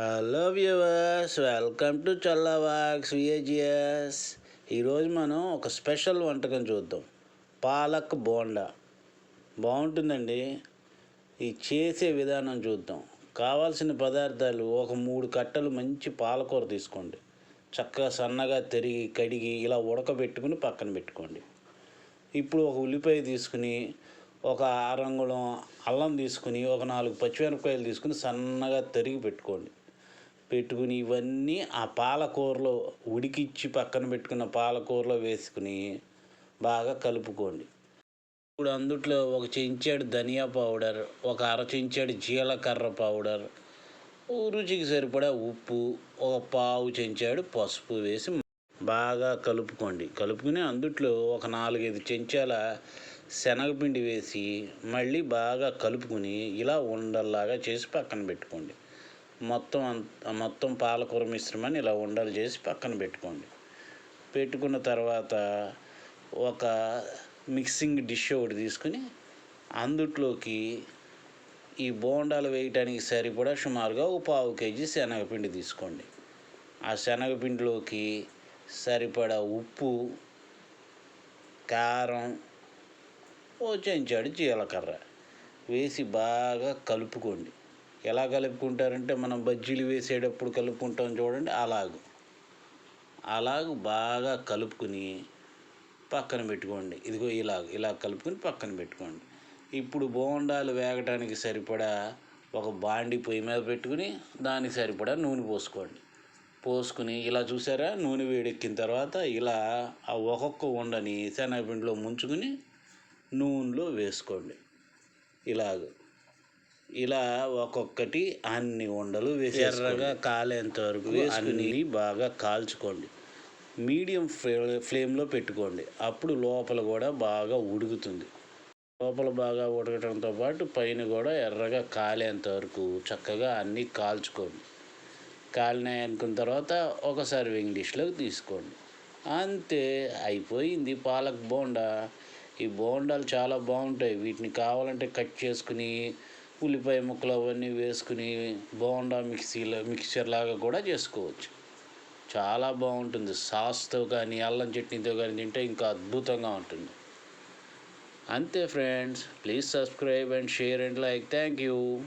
Hello viewers welcome to చల్లవాక్స్ విఏజిఎస్. ఈరోజు మనం ఒక స్పెషల్ వంటకం చూద్దాం. పాలక్ బోండా. బాగుంటుందండి. ఈ చేసే విధానం చూద్దాం. కావాల్సిన పదార్థాలు ఒక మూడు కట్టలు మంచి పాలకూర తీసుకోండి. చక్కగా సన్నగా తరిగి కడిగి ఇలా ఉడకబెట్టుకుని పక్కన పెట్టుకోండి. ఇప్పుడు ఒక ఉల్లిపాయ తీసుకుని ఒక ఆరంగుళం అల్లం తీసుకుని ఒక నాలుగు పచ్చిమిరపకాయలు తీసుకుని సన్నగా తరిగి పెట్టుకోండి. పెట్టుకుని ఇవన్నీ ఆ పాలకూరలో ఉడికిచ్చి పక్కన పెట్టుకున్న పాలకూరలో వేసుకుని బాగా కలుపుకోండి. ఇప్పుడు అందుట్లో ఒక చెంచాడు ధనియా పౌడర్ ఒక అర చెంచాడు జీలకర్ర పౌడర్ రుచికి సరిపడా ఉప్పు ఒక పావు చెంచాడు పసుపు వేసి బాగా కలుపుకోండి. కలుపుకుని అందుట్లో ఒక నాలుగైదు చెంచాల శనగపిండి వేసి మళ్ళీ బాగా కలుపుకుని ఇలా ఉండల్లాగా చేసి పక్కన పెట్టుకోండి. మొత్తం అంత మొత్తం పాలకూర మిశ్రమాన్ని ఇలా ఉండలు చేసి పక్కన పెట్టుకోండి. పెట్టుకున్న తర్వాత ఒక మిక్సింగ్ డిష్ ఒకటి తీసుకుని అందుట్లోకి ఈ బోండాలు వేయటానికి సరిపడా సుమారుగా ఒక పావు కేజీ శనగపిండి తీసుకోండి. ఆ శనగపిండిలోకి సరిపడా ఉప్పు కారం ఓ చెంచాడు జీలకర్ర వేసి బాగా కలుపుకోండి. ఎలా కలుపుకుంటారంటే మనం బజ్జీలు వేసేటప్పుడు కలుపుకుంటాం చూడండి అలాగు. అలాగ బాగా కలుపుకుని పక్కన పెట్టుకోండి. ఇదిగో ఇలాగ ఇలా కలుపుకొని పక్కన పెట్టుకోండి. ఇప్పుడు బోండాలు వేగటానికి సరిపడా ఒక బాండి పొయ్యి మీద పెట్టుకుని దానికి సరిపడా నూనె పోసుకోండి. పోసుకుని ఇలా చూసారా? నూనె వేడెక్కిన తర్వాత ఇలా ఆ ఒక్కొక్క ఉండని శనగపిండిలో ముంచుకుని నూనెలో వేసుకోండి. ఇలాగ. ఇలా ఒక్కొక్కటి అన్ని ఉండలు వేసి ఎర్రగా కాలేంత వరకు వేసుకుని బాగా కాల్చుకోండి. మీడియం ఫ్లే ఫ్లేమ్లో పెట్టుకోండి. అప్పుడు లోపల కూడా బాగా ఉడుకుతుంది. లోపల బాగా ఉడకటంతో పాటు పైన కూడా ఎర్రగా కాలేంత వరకు చక్కగా అన్నీ కాల్చుకోండి. కాలినాయి అనుకున్న తర్వాత ఒక సర్వింగ్ డిష్లోకి తీసుకోండి. అంతే అయిపోయింది పాలక్ బోండా. ఈ బోండాలు చాలా బాగుంటాయి. వీటిని కావాలంటే కట్ చేసుకుని ఉల్లిపాయ ముక్కలు అవన్నీ వేసుకుని బోండా మిక్సీలో మిక్చర్ లాగా కూడా చేసుకోవచ్చు. చాలా బాగుంటుంది. సాస్తో కానీ అల్లం చట్నీతో కానీ తింటే ఇంకా అద్భుతంగా ఉంటుంది. అంతే friends please subscribe and share and like. Thank you.